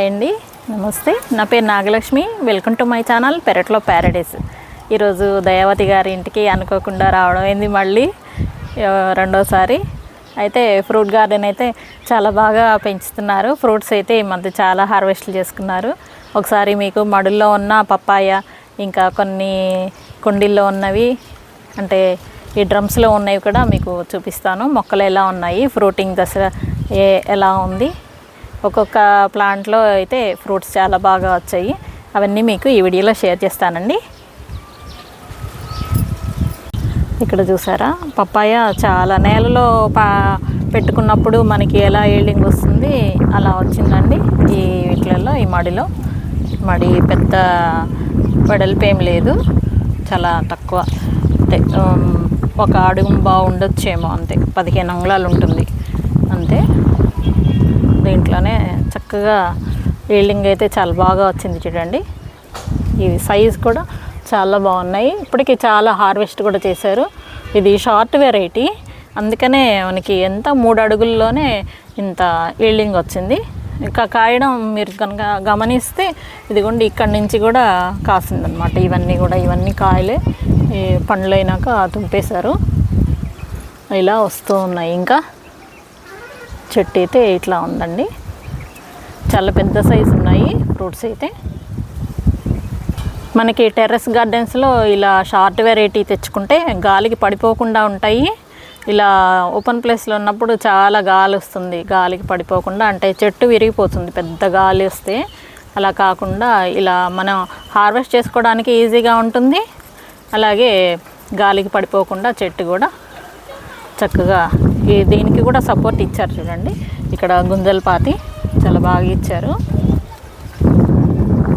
Hi అండి. నమస్తే. నా పేరు Nagalakshmi. Welcome to my channel పెరట్లో ప్యారడైస్. ఈరోజు దయావతి గారి ఇంటికి అనుకోకుండా రావడం అయింది మళ్ళీ? రెండోసారి. అయితే ఫ్రూట్ గార్డెన్ అయితే చాలా బాగా పెంచుతున్నారు. ఫ్రూట్స్ అయితే ఈ మధ్య చాలా హార్వెస్ట్లు చేసుకున్నారు. ఒకసారి మీకు మడుల్లో ఉన్న పప్పాయ ఇంకా కొన్ని కుండీల్లో ఉన్నవి అంటే ఈ డ్రమ్స్లో ఉన్నవి కూడా మీకు చూపిస్తాను. మొక్కలు ఎలా ఉన్నాయి? ఫ్రూటింగ్ దశ ఏ ఎలా ఉంది? ఒక్కొక్క ప్లాంట్లో అయితే ఫ్రూట్స్ చాలా బాగా వచ్చాయి. అవన్నీ మీకు ఈ వీడియోలో షేర్ చేస్తానండి. ఇక్కడ చూసారా? పప్పాయ చాలా నేలలో పా పెట్టుకున్నప్పుడు మనకి ఎలా ఏల్డింగ్ వస్తుంది అలా వచ్చిందండి ఈ వీటిలలో ఈ మడిలో. మడి పెద్ద వెడల్పు ఏం లేదు చాలా తక్కువ. అంతే ఒక అడుగు బాగుండొచ్చేమో అంతే. పదిహేను అంగుళాలు ఉంటుంది. దీంట్లోనే చక్కగా ఈల్డింగ్ అయితే చాలా బాగా వచ్చింది చూడండి. ఇవి సైజ్ కూడా చాలా బాగున్నాయి. ఇప్పటికి చాలా హార్వెస్ట్ కూడా చేశారు. ఇది షార్ట్ వెరైటీ. అందుకనే మనకి ఎంత మూడు అడుగుల్లోనే ఇంత ఈల్డింగ్ వచ్చింది. ఇంకా కాయడం మీరు కనుక గమనిస్తే ఇదిగోండి ఇక్కడి నుంచి కూడా కాసిందనమాట ఇవన్నీ కూడా ఇవన్నీ కాయలే ఈ పండ్లు అయినాక తుంపేశారు. ఇలా వస్తూ ఉన్నాయి ఇంకా. చెట్టు అయితే ఇట్లా ఉందండి. చాలా పెద్ద సైజు ఉన్నాయి ఫ్రూట్స్ అయితే. మనకి టెర్రస్ గార్డెన్స్లో ఇలా షార్ట్ వెరైటీ తెచ్చుకుంటే గాలికి పడిపోకుండా ఉంటాయి. ఇలా ఓపెన్ ప్లేస్లో ఉన్నప్పుడు చాలా గాలి వస్తుంది. గాలికి పడిపోకుండా అంటే చెట్టు విరిగిపోతుంది. పెద్ద గాలి వస్తే అలా కాకుండా ఇలా మనం హార్వెస్ట్ చేసుకోవడానికి ఈజీగా ఉంటుంది. అలాగే గాలికి పడిపోకుండా చెట్టు కూడా చక్కగా దీనికి కూడా సపోర్ట్ ఇచ్చారు చూడండి. ఇక్కడ గుంజల పాతి చాలా బాగా ఇచ్చారు.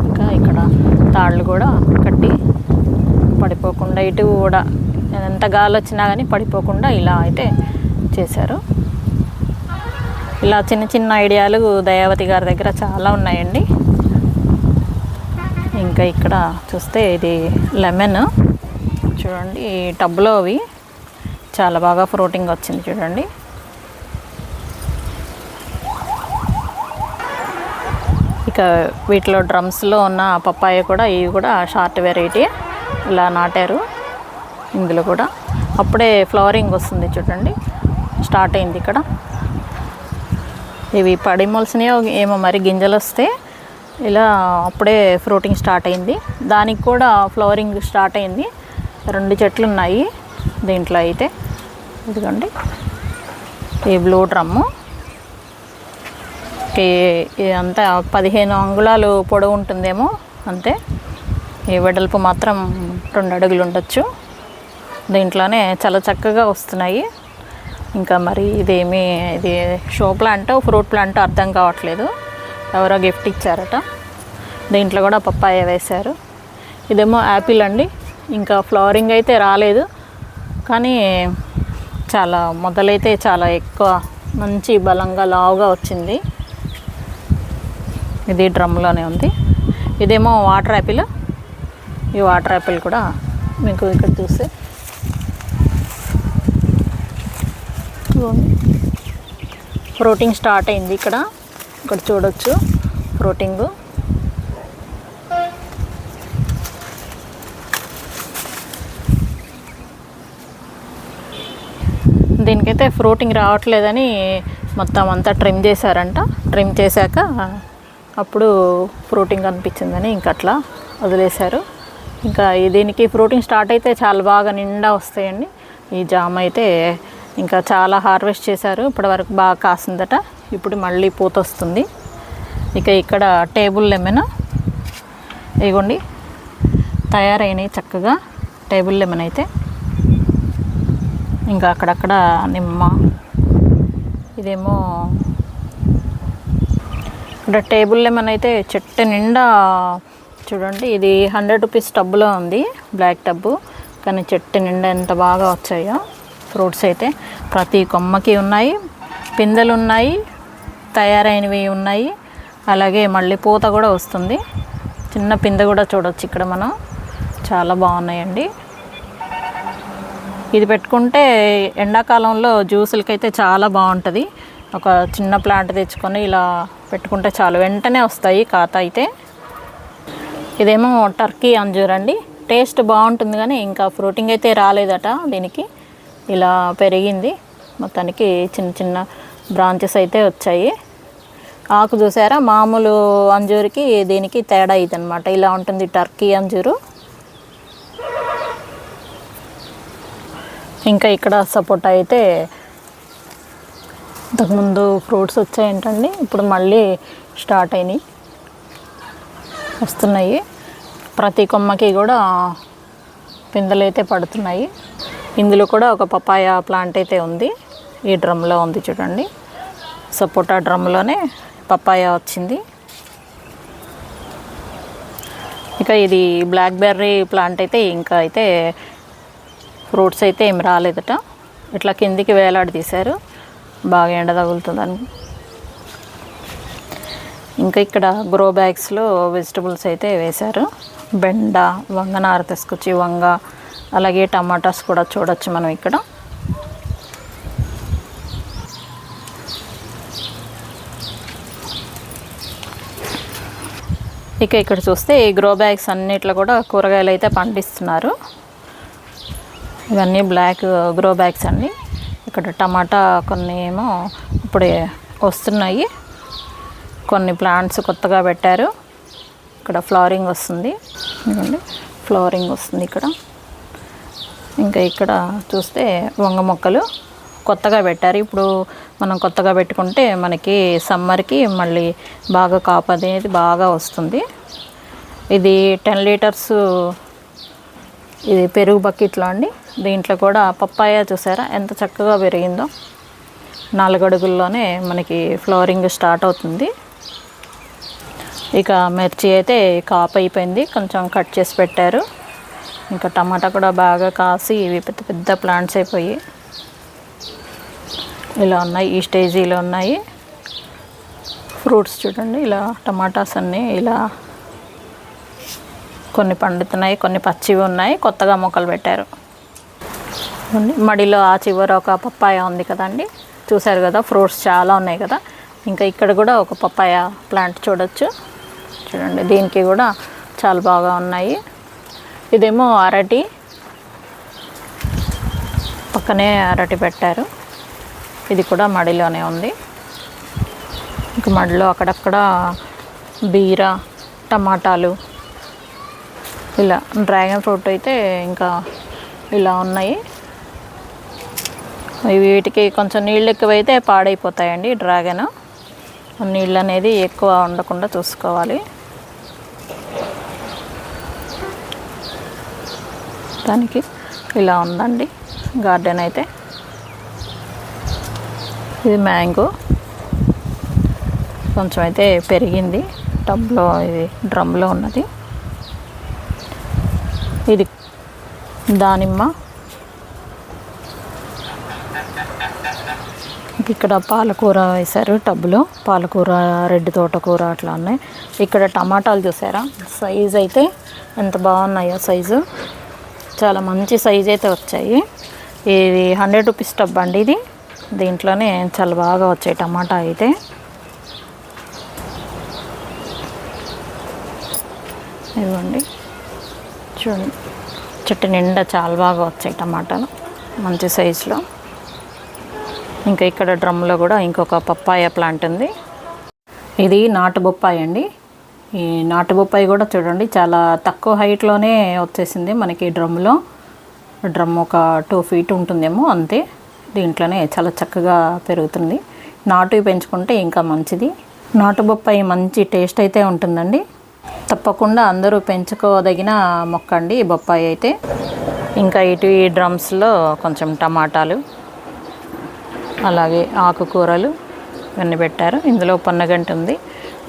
ఇంకా ఇక్కడ తాళ్ళు కూడా కట్టి పడిపోకుండా ఇటు కూడా ఎంత గాలి వచ్చినా కానీ పడిపోకుండా ఇలా అయితే చేశారు. ఇలా చిన్న చిన్న ఐడియాలు దయావతి గారి దగ్గర చాలా ఉన్నాయండి. ఇంకా ఇక్కడ చూస్తే ఇది లెమన్. చూడండి ఈ టబ్లో అవి. చాలా బాగా ఫ్రోటింగ్ వచ్చింది చూడండి. ఇక వీటిలో డ్రమ్స్లో ఉన్న పప్పాయ కూడా ఇవి కూడా షార్ట్ వెరైటీ. ఇలా నాటారు ఇందులో కూడా. అప్పుడే ఫ్లవరింగ్ వస్తుంది చూడండి. స్టార్ట్ అయింది ఇక్కడ. ఇవి పడిమోల్సినాయో ఏమో మరి గింజలు వస్తే ఇలా అప్పుడే ఫ్రూటింగ్ స్టార్ట్ అయింది. దానికి కూడా ఫ్లవరింగ్ స్టార్ట్ అయింది. రెండు చెట్లు ఉన్నాయి దీంట్లో అయితే ఇదిగోండి ఈ బ్లూ డ్రమ్ము. అంతా పదిహేను అంగుళాలు పొడవు ఉంటుందేమో అంతే. ఈ వెడల్పు మాత్రం రెండు అడుగులు ఉండొచ్చు. దీంట్లోనే చాలా చక్కగా వస్తున్నాయి. ఇంకా మరి ఇదేమి ఇది షో ప్లాంట్ ఫ్రూట్ ప్లాంట్ అర్థం కావట్లేదు. ఎవరో గిఫ్ట్ ఇచ్చారట. దీంట్లో కూడా పప్పాయ వేశారు. ఇదేమో యాపిల్ అండి. ఇంకా ఫ్లవరింగ్ అయితే రాలేదు. కానీ చాలా మొదలైతే చాలా ఎక్కువ మంచి బలంగా లావుగా వచ్చింది. ఇది డ్రమ్లోనే ఉంది. ఇదేమో వాటర్ యాపిల్. ఈ వాటర్ యాపిల్ కూడా మీకు ఇక్కడ చూస్తే. ఫ్రూటింగ్ స్టార్ట్ అయింది ఇక్కడ. ఇక్కడ చూడొచ్చు ఫ్రూటింగు. దీనికైతే ఫ్రూటింగ్ రావట్లేదని మొత్తం అంతా ట్రిమ్ చేశారంట. ట్రిమ్ చేశాక అప్పుడు ఫ్రూటింగ్ అనిపించిందని ఇంక అట్లా వదిలేశారు. ఇంకా దీనికి ఫ్రూటింగ్ స్టార్ట్ అయితే చాలా బాగా నిండా వస్తాయండి. ఈ జామ అయితే ఇంకా చాలా హార్వెస్ట్ చేశారు. ఇప్పటివరకు బాగా కాసిందట. ఇప్పుడు మళ్ళీ పూత వస్తుంది. ఇక ఇక్కడ టేబుల్ లెమన్ ఇగోండి. తయారైనవి చక్కగా. టేబుల్ లెమన్ అయితే. ఇంకా అక్కడక్కడ నిమ్మ. ఇదేమో ఇక్కడ టేబుల్ లెమన్ అయితే చెట్టు నిండా చూడండి ఇది హండ్రెడ్ రూపీస్ టబ్బులో ఉంది బ్లాక్ టబ్బు. కానీ చెట్టు నిండా ఎంత బాగా వచ్చాయో ఫ్రూట్స్ అయితే. ప్రతి కొమ్మకి ఉన్నాయి పిందెలు ఉన్నాయి తయారైనవి ఉన్నాయి. అలాగే మళ్ళీ పూత కూడా వస్తుంది. చిన్న పిందె కూడా చూడొచ్చు ఇక్కడ మనం. చాలా బాగున్నాయండి. ఇది పెట్టుకుంటే ఎండాకాలంలో జ్యూసులకైతే చాలా బాగుంటుంది. ఒక చిన్న ప్లాంట్ తెచ్చుకొని ఇలా పెట్టుకుంటే చాలు. వెంటనే వస్తాయి కాత అయితే. ఇదేమో టర్కీ అంజూర్ అండి. టేస్ట్ బాగుంటుంది కానీ ఇంకా ఫ్రూటింగ్ అయితే రాలేదట దీనికి. ఇలా పెరిగింది. మొత్తానికి చిన్న చిన్న బ్రాంచెస్ అయితే వచ్చాయి. ఆకు చూసారా? మామూలు అంజూరికి దీనికి తేడా ఇదనమాట అనమాట ఇలా ఉంటుంది టర్కీ అంజూరు. ఇంకా ఇక్కడ సపోటా అయితే ఇంతకుముందు ఫ్రూట్స్ వచ్చాయంటండి. ఇప్పుడు మళ్ళీ స్టార్ట్ అయినాయి. వస్తున్నాయి. ప్రతి కొమ్మకి కూడా పిందెలు అయితే పడుతున్నాయి. ఇందులో కూడా ఒక పపాయ ప్లాంట్ అయితే ఉంది. ఈ డ్రమ్లో ఉంది చూడండి. సపోటా డ్రమ్లోనే పపాయ వచ్చింది. ఇక ఇది బ్లాక్ బెర్రీ ప్లాంట్ అయితే ఇంకా అయితే ఫ్రూట్స్ అయితే ఏం రాలేదట. ఇట్లా కిందికి వేలాడి తీశారు. బాగా ఎండ తగులుతుందని. ఇంకా ఇక్కడ గ్రో బ్యాగ్స్లో వెజిటబుల్స్ అయితే వేశారు. బెండ వంగ నార తీసుకొచ్చి వంగ అలాగే టమాటాస్ కూడా చూడొచ్చు మనం ఇక్కడ. ఇక ఇక్కడ చూస్తే ఈ గ్రో బ్యాగ్స్ అన్నిట్లో కూడా కూరగాయలు అయితే పండిస్తున్నారు. ఇవన్నీ బ్లాక్ గ్రో బ్యాగ్స్ అండి. ఇక్కడ టమాటా కొన్ని ఏమో ఇప్పుడే వస్తున్నాయి. కొన్ని ప్లాంట్స్ కొత్తగా పెట్టారు. ఇక్కడ ఫ్లవరింగ్ వస్తుంది. ఇదిగోండి ఫ్లవరింగ్ వస్తుంది ఇక్కడ. ఇంకా ఇక్కడ చూస్తే వంగ మొక్కలు కొత్తగా పెట్టారు. ఇప్పుడు మనం కొత్తగా పెట్టుకుంటే మనకి సమ్మర్కి మళ్ళీ బాగా కాపు అనేది బాగా వస్తుంది. ఇది టెన్ లీటర్స్ ఇది పెరుగు బకెట్లో అండి. దీంట్లో కూడా పప్పాయ చూసారా? ఎంత చక్కగా పెరిగిందో నాలుగు అడుగుల్లోనే మనకి ఫ్లోరింగ్ స్టార్ట్ అవుతుంది. ఇక మిర్చి అయితే కాపు అయిపోయింది. కొంచెం కట్ చేసి పెట్టారు. ఇంకా టమాటా కూడా బాగా కాసి ఇవి పెద్ద పెద్ద ప్లాంట్స్ అయిపోయి ఇలా ఉన్నాయి. ఈ స్టేజీలో ఉన్నాయి. ఫ్రూట్స్ చూడండి. ఇలా టమాటాస్ అన్నీ ఇలా కొన్ని పండుతున్నాయి కొన్ని పచ్చివి ఉన్నాయి. కొత్తగా మొక్కలు పెట్టారు. మడిలో ఆ చివర ఒక పప్పాయ ఉంది కదండి. చూశారు కదా ఫ్రూట్స్ చాలా ఉన్నాయి కదా. ఇంకా ఇక్కడ కూడా ఒక పప్పాయ ప్లాంట్ చూడొచ్చు. చూడండి దీనికి కూడా చాలా బాగా ఉన్నాయి. ఇదేమో అరటి. పక్కనే అరటి పెట్టారు. ఇది కూడా మడిలోనే ఉంది. ఇంకా మడిలో అక్కడక్కడ బీర టమాటాలు ఇలా డ్రాగన్ ఫ్రూట్ అయితే ఇంకా ఇలా ఉన్నాయి. వీటికి కొంచెం నీళ్ళు ఎక్కువైతే పాడైపోతాయండి డ్రాగన్. నీళ్ళు అనేది ఎక్కువ ఉండకుండా చూసుకోవాలి. దానికి ఇలా ఉందండి గార్డెన్ అయితే. ఇది మ్యాంగో. కొంచెం అయితే పెరిగింది టబ్లో ఇది డ్రమ్లో ఉన్నది. ఇది దానిమ్మ. ఇక్కడ పాలకూర వేశారు టబ్లో పాలకూర రెడ్ తోటకూర అట్లా ఉన్నాయి. ఇక్కడ టమాటాలు చూసారా? సైజ్ అయితే ఎంత బాగున్నాయో సైజు. చాలా మంచి సైజ్ అయితే వచ్చాయి. ఇది హండ్రెడ్ రూపీస్ టబ్ అండి ఇది. దీంట్లోనే చాలా బాగా వచ్చాయి టమాటా అయితే. ఇదిగోండి చూడండి. చెట్టు నిండా చాలా బాగా వచ్చాయి టమాటాలు. మంచి సైజులో. ఇంకా ఇక్కడ డ్రమ్లో కూడా ఇంకొక పప్పాయ ప్లాంట్ ఉంది. ఇది నాటు బొప్పాయి అండి. ఈ నాటు బొప్పాయి కూడా చూడండి చాలా తక్కువ హైట్లోనే వచ్చేసింది మనకి డ్రమ్లో. డ్రమ్ ఒక టూ ఫీట్ ఉంటుందేమో అంతే. దీంట్లోనే చాలా చక్కగా పెరుగుతుంది. నాటు పెంచుకుంటే ఇంకా మంచిది. నాటు బొప్పాయి మంచి టేస్ట్ అయితే ఉంటుందండి. తప్పకుండా అందరూ పెంచుకోదగిన మొక్క అండి బొప్పాయి అయితే. ఇంకా ఇటు ఈ డ్రమ్స్లో కొంచెం టమాటాలు అలాగే ఆకుకూరలు ఇవన్నీ పెట్టారు. ఇందులో పొన్నగంట ఉంది.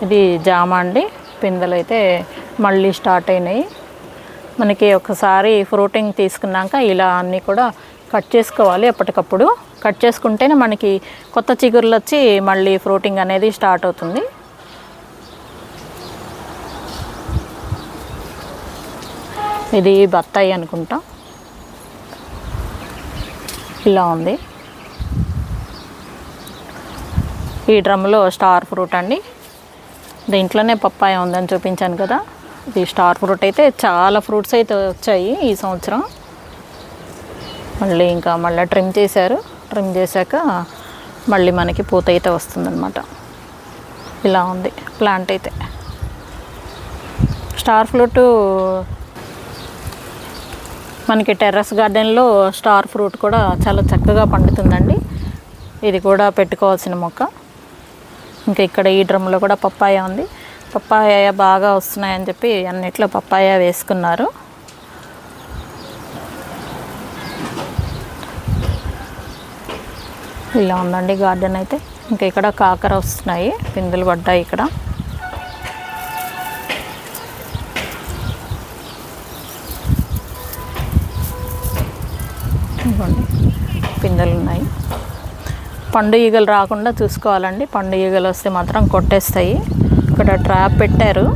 ఇది జామ అండి. పిందెలు అయితే మళ్ళీ స్టార్ట్ అయినాయి. మనకి ఒకసారి ఫ్రూటింగ్ తీసుకున్నాక ఇలా అన్నీ కూడా కట్ చేసుకోవాలి ఎప్పటికప్పుడు కట్ చేసుకుంటేనే మనకి కొత్త చిగుర్లు వచ్చి మళ్ళీ ఫ్రూటింగ్ అనేది స్టార్ట్ అవుతుంది. ఇది బత్తాయి అనుకుంటా. ఇలా ఉంది. ఈ డ్రమ్లో స్టార్ ఫ్రూట్ అండి. దీంట్లోనే పప్పాయ ఉందని చూపించాను కదా. ఇది స్టార్ ఫ్రూట్ అయితే చాలా ఫ్రూట్స్ అయితే వచ్చాయి ఈ సంవత్సరం. మళ్ళీ ఇంకా మళ్ళీ ట్రిమ్ చేశారు. ట్రిమ్ చేశాక మళ్ళీ మనకి పూత అయితే వస్తుందన్నమాట. ఇలా ఉంది ప్లాంట్ అయితే. స్టార్ ఫ్రూట్ మనకి టెర్రస్ గార్డెన్లో స్టార్ ఫ్రూట్ కూడా చాలా చక్కగా పండుతుందండి. ఇది కూడా పెట్టుకోవాల్సిన మొక్క. ఇంకా ఇక్కడ ఈ డ్రమ్లో కూడా పప్పాయ ఉంది. పప్పాయ బాగా వస్తున్నాయని చెప్పి అన్నిట్లో పప్పాయ వేసుకున్నారు. ఇలా ఉందండి గార్డెన్ అయితే. ఇంకా ఇక్కడ కాకర వస్తున్నాయి. పిందులు పడ్డాయి ఇక్కడ. పిందెలు ఉన్నాయి. పండు ఈగలు రాకుండా చూసుకోవాలండి. పండు ఈగలు వస్తే మాత్రం కొట్టేస్తాయి. ఇక్కడ ట్రాప్ పెట్టారు.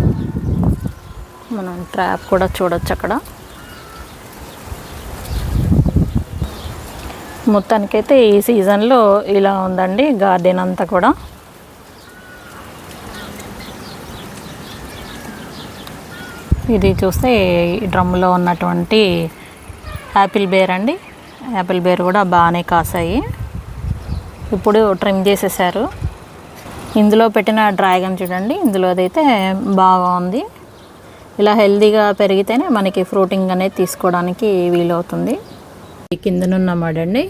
మనం ట్రాప్ కూడా చూడొచ్చు అక్కడ. మొత్తానికైతే ఈ సీజన్లో ఇలా ఉందండి గార్డెన్ అంతా కూడా. ఇది చూస్తే డ్రమ్లో ఉన్నటువంటి యాపిల్ బేర్ అండి. యాపిల్ బేర్ కూడా బాగానే కాసాయి. ఇప్పుడు ట్రిమ్ చేసేసారు. ఇందులో పెట్టిన డ్రాగన్ చూడండి. ఇందులో అదైతే బాగా ఉంది. ఇలా హెల్తీగా పెరిగితేనే మనకి ఫ్రూటింగ్ అనేది తీసుకోవడానికి వీలవుతుంది. ఈ కిందనున్న మడండి.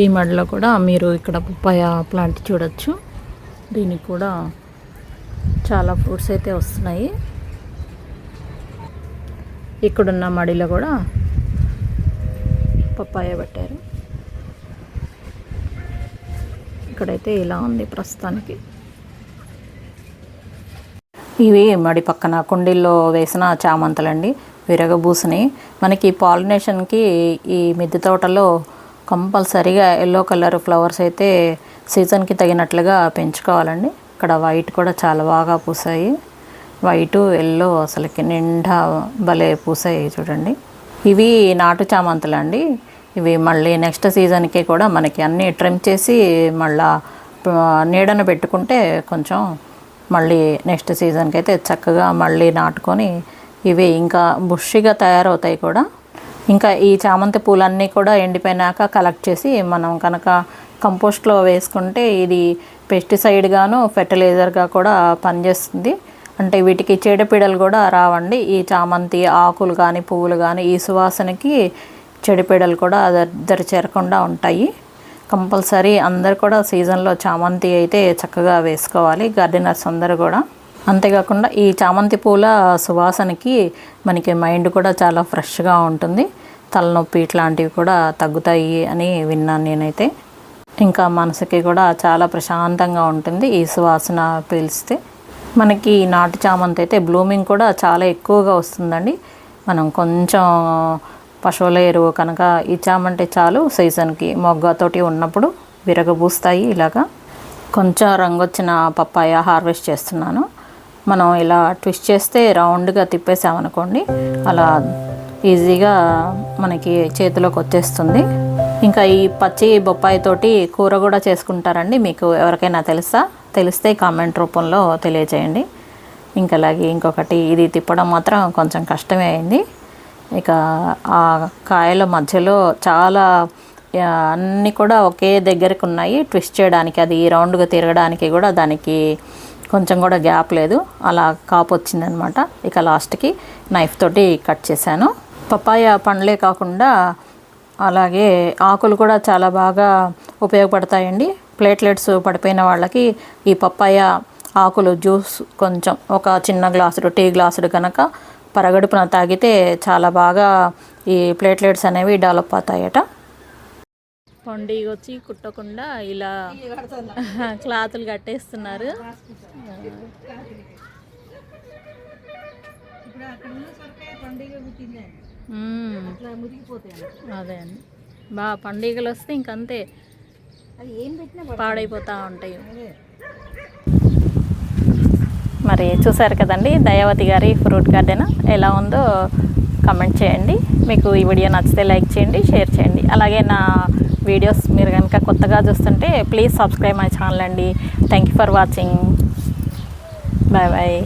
ఈ మడిలో కూడా మీరు ఇక్కడ పప్పాయ ప్లాంట్ చూడొచ్చు. దీనికి కూడా చాలా ఫ్రూట్స్ అయితే వస్తున్నాయి. ఇక్కడున్న మడిలో కూడా పప్పాయ పెట్టారు. ఇక్కడైతే ఇలా ఉంది ప్రస్తుతానికి. ఇవి మడి పక్కన కుండీల్లో వేసిన చామంతులండి విరగబూసని. మనకి పాలినేషన్కి ఈ మిద్దె తోటలో కంపల్సరీగా ఎల్లో కలర్ ఫ్లవర్స్ అయితే సీజన్కి తగినట్లుగా పెంచుకోవాలండి. ఇక్కడ వైట్ కూడా చాలా బాగా పూసాయి. వైట్ ఎల్లో అసలుకి నిండా భలే పూసాయి చూడండి. ఇవి నాటు చామంతులు అండి. ఇవి మళ్ళీ నెక్స్ట్ సీజన్కి కూడా మనకి అన్నీ ట్రిమ్ చేసి మళ్ళా నీడను నీడన పెట్టుకుంటే కొంచెం మళ్ళీ నెక్స్ట్ సీజన్కి అయితే చక్కగా మళ్ళీ నాటుకొని ఇవి ఇంకా బుష్గా తయారవుతాయి కూడా. ఇంకా ఈ చామంతి పూలన్నీ కూడా ఎండిపోయినాక కలెక్ట్ చేసి మనం కనుక కంపోస్ట్లో వేసుకుంటే ఇది పెస్టిసైడ్గాను ఫెర్టిలైజర్గా కూడా పనిచేస్తుంది. అంటే వీటికి చీడపీడలు కూడా రావండి. ఈ చామంతి ఆకులు కానీ పువ్వులు కానీ ఈ సువాసనకి చెడిపీడలు కూడా దరి చేరకుండా ఉంటాయి. కంపల్సరీ అందరు కూడా సీజన్లో చామంతి అయితే చక్కగా వేసుకోవాలి. గార్డెనర్స్ అందరూ కూడా. అంతేకాకుండా ఈ చామంతి పూల సువాసనకి మనకి మైండ్ కూడా చాలా ఫ్రెష్గా ఉంటుంది. తలనొప్పి ఇట్లాంటివి కూడా తగ్గుతాయి అని విన్నాను నేనైతే. ఇంకా మనసుకి కూడా చాలా ప్రశాంతంగా ఉంటుంది ఈ సువాసన పీల్స్తే. మనకి నాటు చామంతి అయితే బ్లూమింగ్ కూడా చాలా ఎక్కువగా వస్తుందండి. మనం కొంచెం పశువుల ఎరువు కనుక ఇచ్చామంటే చాలు సీజన్కి మొగ్గతోటి ఉన్నప్పుడు విరగబూస్తాయి ఇలాగా. కొంచెం రంగు వచ్చిన పప్పాయ హార్వెస్ట్ చేస్తున్నాను. మనం ఇలా ట్విస్ట్ చేస్తే రౌండ్గా తిప్పేసామనుకోండి అలా ఈజీగా మనకి చేతిలోకి వచ్చేస్తుంది. ఇంకా ఈ పచ్చి బొప్పాయి తోటి కూర కూడా చేసుకుంటారండి. మీకు ఎవరికైనా తెలుసా? తెలిస్తే కామెంట్ రూపంలో తెలియజేయండి ఇంకా అలాగే ఇంకొకటి ఇది తిప్పడం మాత్రం కొంచెం కష్టమే అయింది. ఇక ఆ కాయల మధ్యలో చాలా అన్నీ కూడా ఒకే దగ్గరకు ఉన్నాయి. ట్విస్ట్ చేయడానికి అది రౌండ్గా తిరగడానికి కూడా దానికి కొంచెం కూడా గ్యాప్ లేదు. అలా కాపు వచ్చిందనమాట. ఇక లాస్ట్కి నైఫ్ తోటి కట్ చేశాను. పపాయ పండ్లే కాకుండా అలాగే ఆకులు కూడా చాలా బాగా ఉపయోగపడతాయండి. ప్లేట్లెట్స్ పడిపోయిన వాళ్ళకి ఈ పప్పాయ ఆకులు జ్యూస్ కొంచెం ఒక చిన్న గ్లాసుడు టీ గ్లాసుడు కనుక పరగడుపున తాగితే చాలా బాగా ఈ ప్లేట్లెట్స్ అనేవి డెవలప్ అవుతాయట. పండుగ వచ్చి కుట్టకుండా ఇలా క్లాతులు కట్టేస్తున్నారు. ఇప్పుడు అక్కడ ఉన్న సొరకాయ పండుగ పుట్టిందండి. అట్లా మురిగిపోతాయి అదే అండి. బాగా పండుగలు వస్తే ఇంకంతే. అది ఏం పెట్టినా పాడైపోతూ ఉంటాయి. మరి చూసారు కదండి దయావతి గారి ఫ్రూట్ గార్డెన్ ఎలా ఉందో కమెంట్ చేయండి. మీకు ఈ వీడియో నచ్చితే లైక్ చేయండి షేర్ చేయండి. అలాగే నా వీడియోస్ మీరు కనుక కొత్తగా చూస్తుంటే ప్లీజ్ సబ్స్క్రైబ్ మై ఛానల్ అండి. Thank you for watching bye bye